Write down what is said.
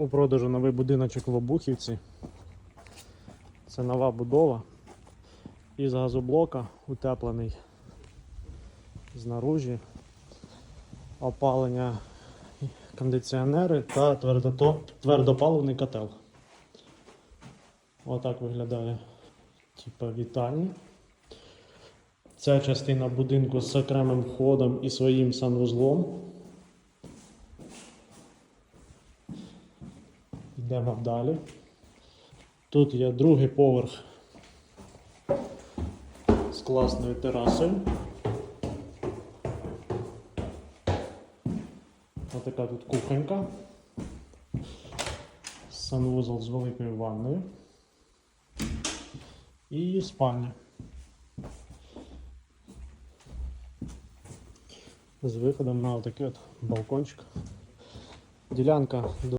У продажу новий будиночок в Обухівці. Це нова будова. Із газоблока утеплений знаружі. Опалення кондиціонери та твердопаливний котел. Отак виглядає типа вітальня. Ця частина будинку з окремим входом і своїм санвузлом. Йдемо далі. Тут є другий поверх з класною терасою. Отака тут кухонька. Санвузол з великою ванною. І спальня. З виходом на отакий от балкончик. Ділянка